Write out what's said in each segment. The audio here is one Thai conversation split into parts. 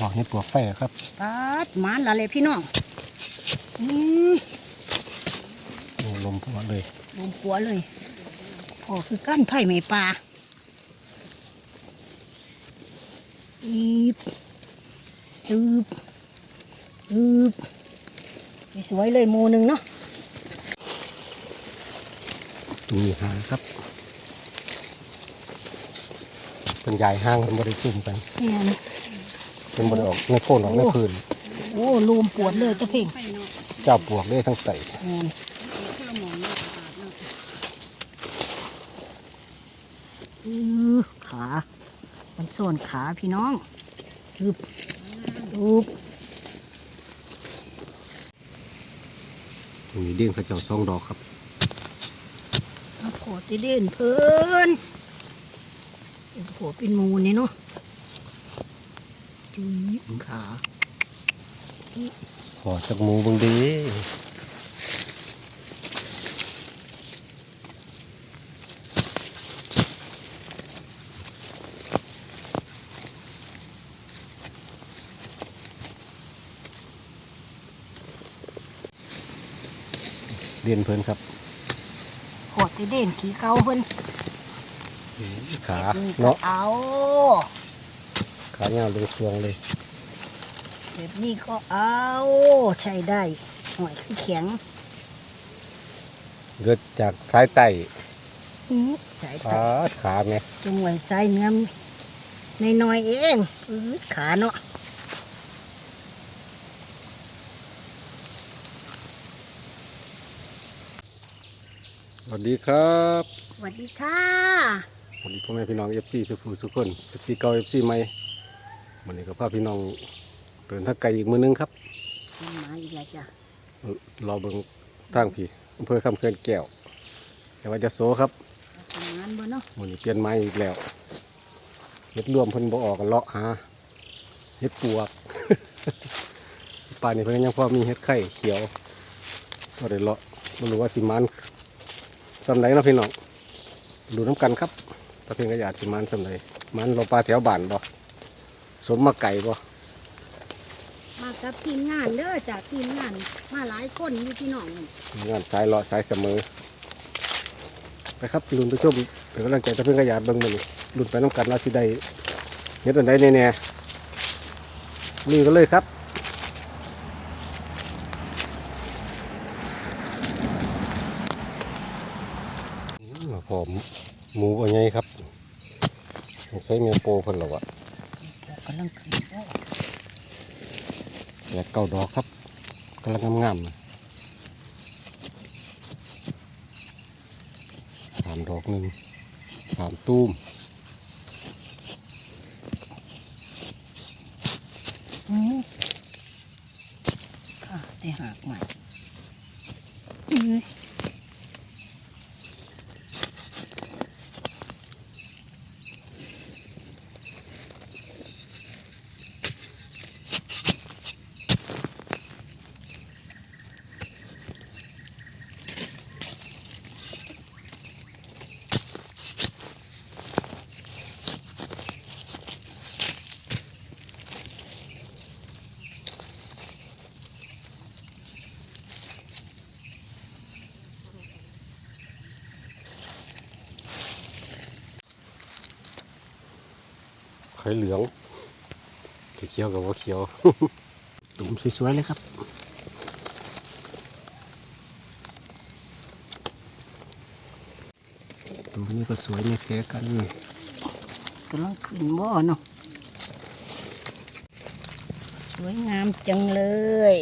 ดอกเห็ดปวกไฟครับปาดหมานละเลยพี่น้องอืมโอ้ลมพัวเลยลงปัวเลยพอคือกั้นไผ่ไม่ปลาอีบตืบตืบสวยๆเลยหมูหนึ่งเนาะมีหางครับเป็นใหญ่ห้างมันบริจุ่มกันแม่น เป็นบริออกในโคนออกในพื้นโอ้ลูมปวดเลยตะเพ่งเจ้าปวกได้ทั้งใส่แม่นอือขา มันส่วนขาพี่น้องตืบตืบมีเด้งกระเจ้าซองดอกครับเอาโผล่ติเด่นเพิ่นโอ้โหเป็นหมูนี่เนาะ จุ๊บขาขอจากมูบางดีเรียนเพลินครับโผล่ติเด่นขี้เกาเพิ่นขาเนาะเอา ขาเงาวเลยควงเลย แบบนี้ก็เอาใช้ได้หน่อยคือแข็งเกิดจากสายไต่อื้อสายขาตาขาไงจงไว้ใส่เนื้อในน้อยๆเองอื้อขาเนาะสวัสดีครับสวัสดีค่ะ สวัสดีพ่อแม่พี่น้องเอฟซีสุภูสุขคนเอฟซีเก่าเอฟซีใหม่ วันนี้ก็พาพี่น้องเดินทางไกลอีกมือนึงครับมาอีกแล้วจ้ะรอเบิ่งทางพี่อำเภอคำเขื่อนแก้วแต่ว่าจะโซครับทำงานบ่เนาะวันนี้เปลี่ยนไม้อีกแล้วเฮ็ดรวมเพิ่นบ่ออกกันเลาะหาเฮ็ดปวกป่านนี้เพิ่นยังพอมีเฮ็ดไข่เขียวก็ได้เลาะบ่รู้ว่าสิมันสำไรเนาะพี่น้องดูน้ำกันครับตะเพียงกระยาดสิมันสำไรมันเราปลาแถวบ้านบ่ สมมาไก่บ่มากับทีมงานเด้อจากทีมงานมาหลายคนอยู่ที่น้องงานสายเลาะสายเสมอไปครับลุนไปชมเป็นกำลังใจตะเพียงกระยาดเบิ่งมื้อนี้ลุนไปน้ำกันว่าสิได้เฮ็ดอันใดแน่ๆนี่ก็เลยครับมาพร้อมหมูว่าไงครับใช้เมียโปเพิ่นหรอวะ กำลังขึ้นโอ้แกเก้าดอกครับกำลังงามๆนะสามดอกหนึ่งสามตูมอืมค่ะแต่หากใหม่ อื้อไข่เหลืองสีเขียวกับว่าเขียว ตุ่มสวยๆเลยครับตุ่มนี้ก็สวยไม่แพ้กันกำลังขึ้นบ่อเนาะสวยงามจังเลย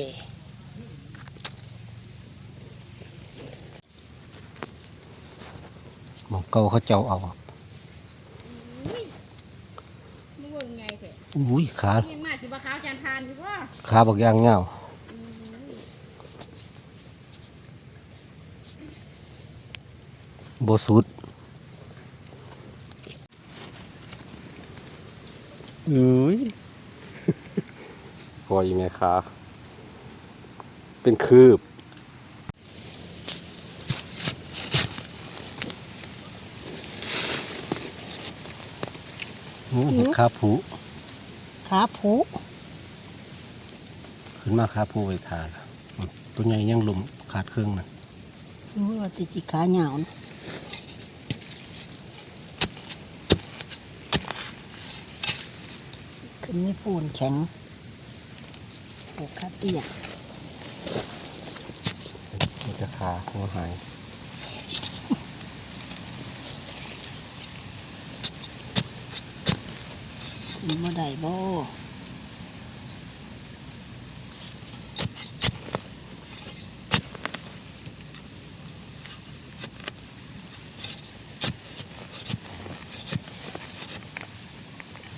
หมองเก่าเขาเจ้าเอา มึงเบิ่งไงเถ อะอุ้ยขายังมาสิบ่ขาวจานทานอยู่ว่าขาบักย่างเงาโบสุดอุ้ยพออีแม่ขาเป็นคืบโอ้เห็ดขาผู ขาผูขึ้นมาคาผู้ไว้ทาละอืมตัวใหญ่ยังหลุมขาดเครื่องมันรู้ว่าติดจิขาเหงานะขึ้นไม่ปูนแข็งปลูกคาเตียมันจะขาหัวหาย ขึ้นมาได้บ่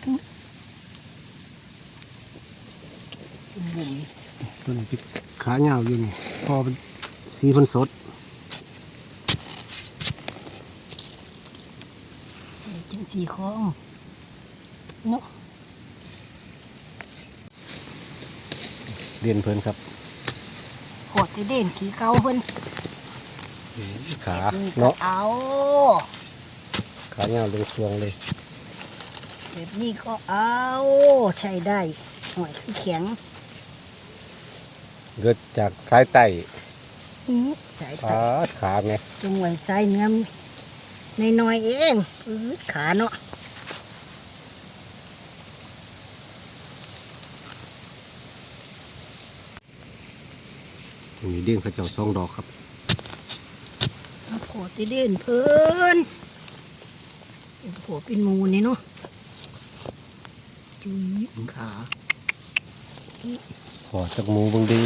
บุ่มตัวนี้ที่ขาเงาวอยู่นี่พอเป็นสีเพันสดจังสีของเนาะ เรียนเพลินครับหอดได้เด่นขี้เกาเพิ่นขานี่ก็เนาะเอาขาเงาวลงช่วงเลยแบบนี้ก็เอาใช้ได้หน่อยคือแข็งเกิดจากสายไต่อื้อสายขาตาขาไงจงไว้สายเนื้อในน้อยๆเองอื้อขาเนาะ ตรง นี้เด้งข้าเจ้าสองดอกครับเอาโผล่ตีเด่นเพิ่นโผล่เป็นมูนี่เนาะจุ๊ยขาขอจากมูบางดี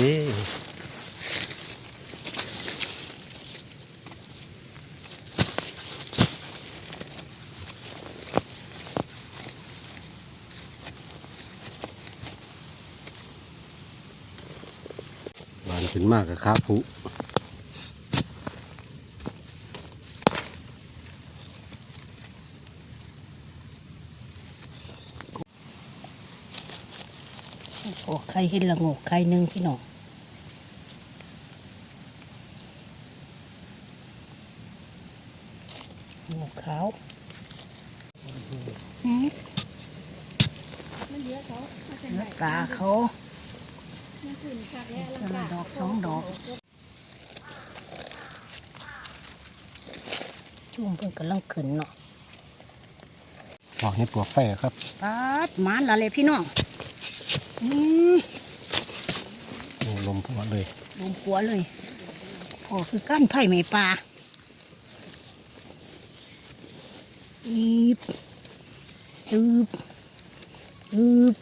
ขึ้นมากกับขาผุโอ้ใครเห็นละโงกใครหนึ่งพี่น้องโงกขาวอื้อมันเหลือเขามันเป็นเนื้ไรอตาเขา ดอกสองดอกช่วงเพิ่งกำลังขึ้นเนาะบอกให้ปวกไฟครับปาดหมานละเลยพี่น้องอืมโอ้ลมพัวเลยลงปัวเลยพอคือกั้นไผ่ไม่ปลาอีบอืบอืบ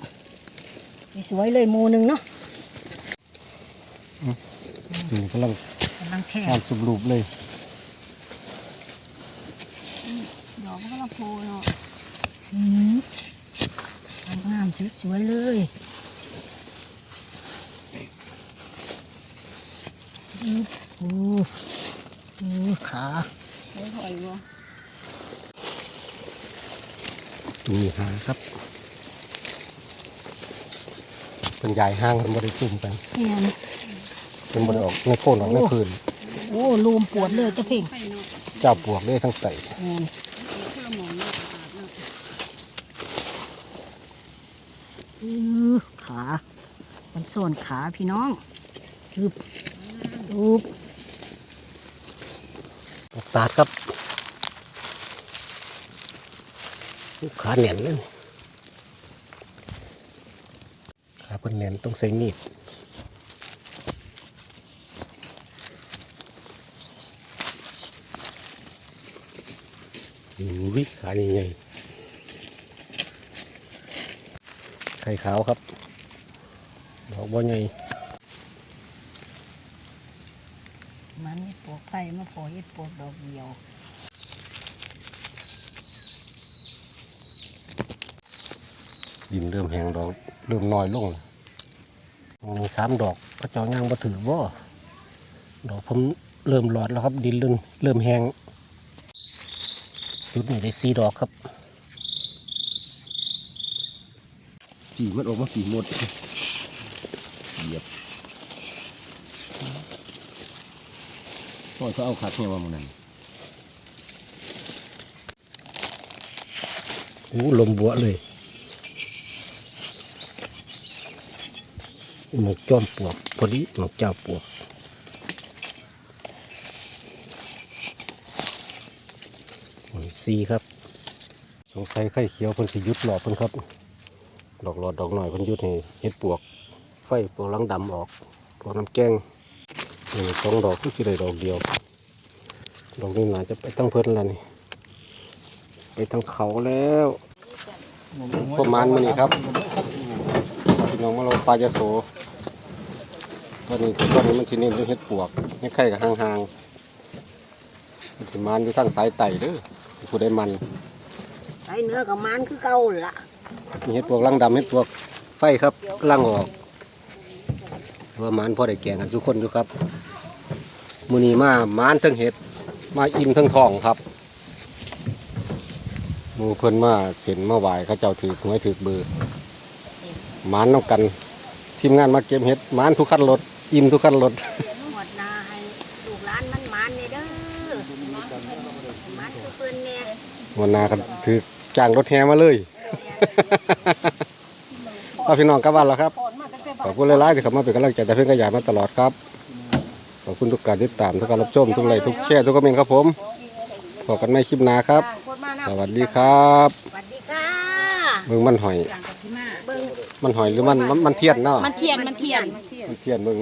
สวยๆเลยหมูหนึ่งเนาะ นี่กำลังกำลังแท่งานสุบรูปเลยดอกมันก็มาโผล่เนาะอืมงามๆสวยๆเลยอืออืออือขาถอยถอยบ่ตรงนี้หาครับเป็นใหญ่ห้างเป็นบริจุ่มกันเนี่ยนะ เป็นบริออกในโคนออกในพื้นโอ้ลูมปวดเลยตะเพ่งไฟเนาะเจ้าปวกได้ทั้งไต่แม่นเพื่อหมองเนาะอาบเนาะอือขา มันส่วนขาพี่น้องอึบอึบตาดครับขาเหนียนเลยขาเป็นเหนียนต้องใส่มีด อุ้ยขาใหญ่ๆไข่ขาวครับ ดอกบัวใหญ่มันนี่ปวดไผ่มาพอเฮ็ดปวดดอกเดียวดินเริ่มแห้งดอกเริ่มน้อยลงแล้วมีสามดอกพระเจ้าย่างมาถือว่าดอกผมเริ่มหลอดแล้วครับ ดินเริ่มเริ่มแห้ง จุดนี้ได้สี่ดอกครับปีมันออกมาปีหมดเหยียบพ่อจะเอาขัดเนี่ยว่ามันนั่นโอ้ลมบัวเลยหมกจอมปลวกพอดีหมกเจ้าปลวก ดีครับ สงสัยไข่เขียวเพิ่นสิหยุดหลอดเพิ่นครับ ดอกหลอดดอกหน่อยเพิ่นหยุดให้เห็ดปวก ไฟปวกลังดำออกปวกน้ำแกงนี่สองดอกคือสิได้ดอกเดียว ดอกนี้น่าจะไปตั้งเพิ่นแล้วนี่ ไปทางเขาแล้วประมาณมื้อนี้ครับพี่น้องมาเราปลาจะโสตอนนี้ตอนนี้มันสิเน้นเรื่องเห็ดปวกเห็ดไข่กับห่างๆมันสิมานอยู่ทางสายไต่เด้อ ผู้ใดมันใส่เนื้อกับมันคือเก่าละมีเห็ดปวกลังดำเห็ดปวกไฟครับลังออกว่าหมานพอได้แกงกันทุกคนอยู่ครับมือนี้มาหมานทั้งเห็ดมาอิ่มทั้งทองครับหมูเพิ่นมาเส้นมาไหวเขาเจ้าถือหวยถือเบอร์หมานน้ำกันทีมงานมาเก็บเห็ดหมานทุกขั้นรถอิ่มทุกขั้นรถ หวดนาให้ลูกหลานมันมันเนี่ยเด้อมันคือเพิ่นเนี่ย วันหนากันถือจ้างรถแห่มาเลยเอาพี่น้องกลับบ้านแล้วครับ ขอบคุณหลายๆที่เข้ามาเป็นกำลังใจแต่เพื่อนก็อยากมาตลอดครับ ขอบคุณทุกการติดตามทุกการรับชมทุกไลค์ทุกแชร์ทุกคอมเมนต์ครับผมพบกันในคลิปหน้าครับ สวัสดีครับสวัสดีค่ะเบิ่งมันหอยเบิ่งมันหอยหรือมันมันมันเทียนเนาะมันเทียนมันเทียนมันเทียนเบิ่ง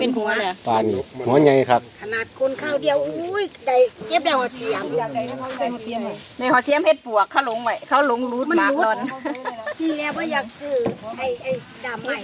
เป็นหัวเลยปลานี่หัวใหญ่ครับข นาดคนข้าวเดียวอุ้ยได้เก็บได้หัวเสียงในหอเสียมเฮ็ดปวกเขาหลงไว้เขาหลงรูดมาก่อน ที่แล้วว่าอยากซื้อไอ้ไอ้ดำใหม่